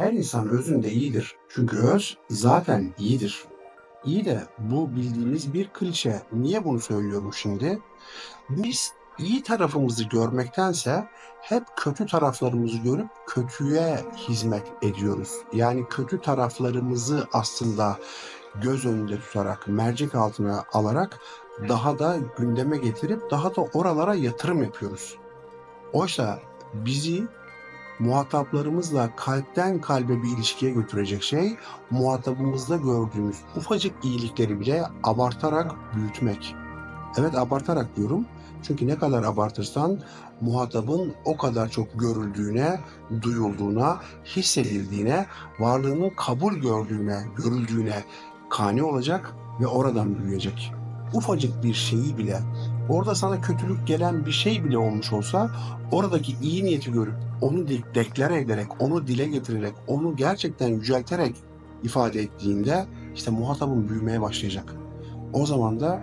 her insan özünde iyidir. Çünkü öz zaten iyidir. İyi de bu bildiğimiz bir klişe. Niye bunu söylüyorum şimdi? Biz iyi tarafımızı görmektense hep kötü taraflarımızı görüp kötüye hizmet ediyoruz. Yani kötü taraflarımızı aslında göz önünde tutarak, mercek altına alarak daha da gündeme getirip daha da oralara yatırım yapıyoruz. Oysa bizi muhataplarımızla kalpten kalbe bir ilişkiye götürecek şey muhatabımızda gördüğümüz ufacık iyilikleri bile abartarak büyütmek. Evet abartarak diyorum. Çünkü ne kadar abartırsan muhatabın o kadar çok görüldüğüne, duyulduğuna, hissedildiğine, varlığının kabul gördüğüne, görüldüğüne kani olacak ve oradan büyüyecek. Ufacık bir şeyi bile, orada sana kötülük gelen bir şey bile olmuş olsa oradaki iyi niyeti görüp onu de- deklare ederek, onu dile getirerek, onu gerçekten yücelterek ifade ettiğinde işte muhatabın büyümeye başlayacak. O zaman da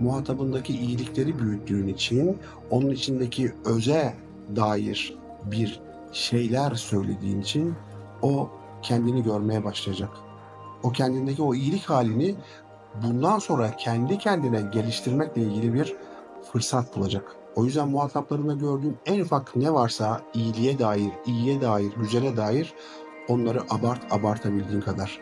muhatabındaki iyilikleri büyüttüğün için onun içindeki öze dair bir şeyler söylediğin için o kendini görmeye başlayacak. O kendindeki o iyilik halini bundan sonra kendi kendine geliştirmekle ilgili bir fırsat bulacak. O yüzden muhataplarında gördüğün en ufak ne varsa iyiliğe dair, iyiye dair, güzele dair onları abart abartabildiğin kadar.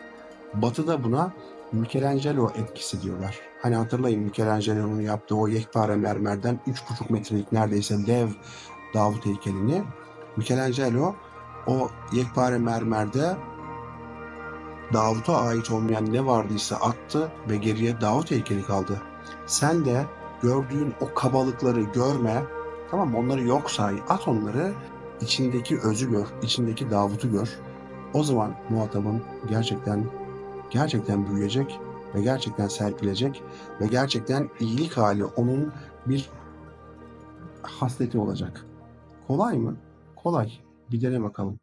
Batı'da buna Michelangelo etkisi diyorlar. Hani hatırlayın Michelangelo'nun yaptığı o yekpare mermerden 3,5 metrelik neredeyse dev Davut heykelini Michelangelo o yekpare mermerde Davut'a ait olmayan ne vardıysa attı ve geriye Davut heykeli kaldı. Sen de gördüğün o kabalıkları görme, tamam mı? Onları yok say, at onları, içindeki özü gör, içindeki Davut'u gör. O zaman muhatabın gerçekten gerçekten büyüyecek ve gerçekten serpilecek ve gerçekten iyilik hali onun bir hasleti olacak. Kolay mı? Kolay. Bir dene bakalım.